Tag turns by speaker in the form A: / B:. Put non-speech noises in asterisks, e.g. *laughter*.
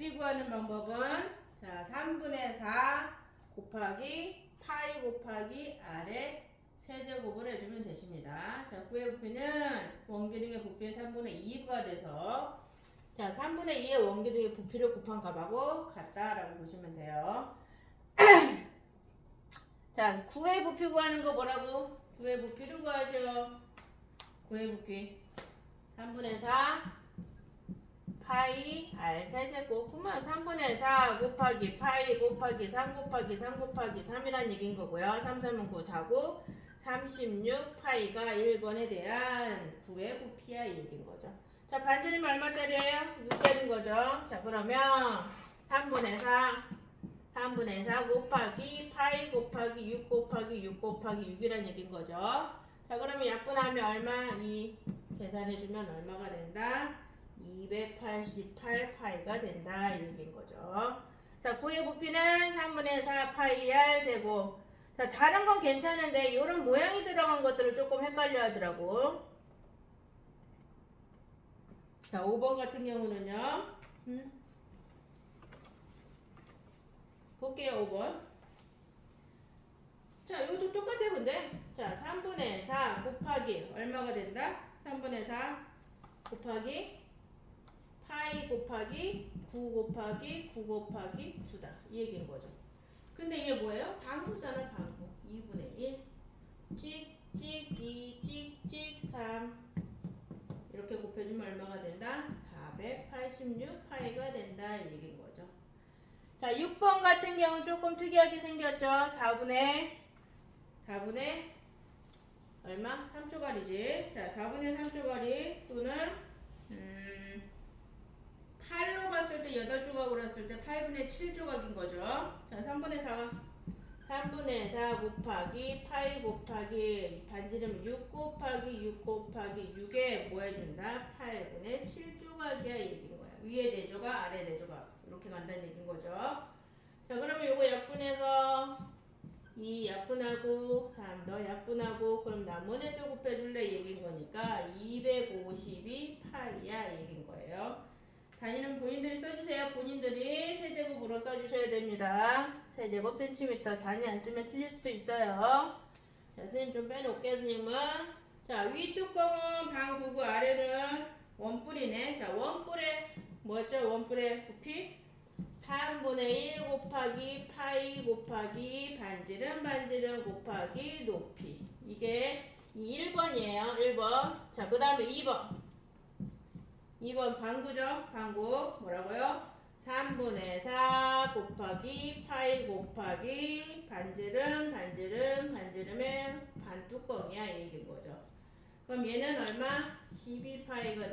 A: 부피 구하는 방법은 자 3분의 4 곱하기 파이 곱하기 아래 세제곱을 해주면 되십니다. 자 9의 부피는 원기둥의 부피의 3분의 2가 돼서 자 3분의 2의 원기둥의 부피를 곱한 값하고 같다라고 보시면 돼요. *clears throat* 자 9의 부피 구하는 거 뭐라고? 9의 부피를 구하셔. 9의 부피 3분의 4 파이 R 세제곱 그러면 3분의 4 곱하기 파이 곱하기 3 곱하기 3 곱하기 3이란 얘기인 거고요 3, 3은 9, 4, 9 36 파이가 1번에 대한 9의 부피야 이 얘기인 거죠 자 반지름이 얼마짜리예요? 6짜리인 거죠 자 그러면 3분의 4 3분의 4 곱하기 파이 곱하기 6 곱하기 6 곱하기 6이란 얘기인 거죠 자 그러면 약분하면 얼마? 2 계산해주면 얼마가 된다? 288 파이가 된다 이 얘기인 거죠. 자, 9의 부피는 3분의 4 파이 r 제곱. 자, 다른 건 괜찮은데 이런 모양이 들어간 것들을 조금 헷갈려 하더라고. 자, 5번 같은 경우는요. 음. 볼게요, 5번. 자, 이것도 똑같아요, 근데. 자, 3분의 4 곱하기 얼마가 된다? 3분의 4 곱하기 파이 곱하기 9 곱하기 9 곱하기 9다. 이 얘기인 거죠. 근데 이게 뭐예요? 방구잖아, 방구. 2분의 1. 찍, 찍, 2, 찍, 찍, 3. 이렇게 곱해주면 얼마가 된다? 486 파이가 된다. 이 얘기인 거죠. 자, 6번 같은 경우는 조금 특이하게 생겼죠? 4분의 4분의 얼마? 3조가리지. 자, 4분의 3조가리 또는 음, 8로 봤을 때 8조각으로 했을 때 8분의 7조각인 거죠. 자, 3분의 4가 3분의 4 곱하기 파이 곱하기 반지름 6 곱하기 6 곱하기 6에 뭐 해준다? 8분의 7조각이야 이 얘기인 거야. 위에 4조각, 아래 4조각 이렇게 간다는 얘기인 거죠. 자, 그러면 요거 약분해서 2 약분하고 3더 약분하고 그럼 나머지도 곱해줄래 이 얘기인 거니까 252 파이야 이 얘기인 거예요. 단위는 본인들이 써주세요. 본인들이 세제곱으로 써주셔야 됩니다. 세제곱 센티미터 단위 안 쓰면 틀릴 수도 있어요. 자, 선생님 좀 빼놓을게요, 선생님은. 자, 위 뚜껑은 방구구, 아래는 원뿔이네. 자, 원뿔의, 뭐였죠? 원뿔의 부피? 3분의 1 곱하기 파이 곱하기 반지름 반지름 곱하기 높이. 이게 1번이에요. 1번. 자, 그 다음에 2번. 2번 방구죠? 방구. 뭐라고요? 3분의 4 곱하기 파이 곱하기 반지름 반지름 반지름의 반뚜껑이야 이 얘기인 거죠. 그럼 얘는 얼마? 12파이가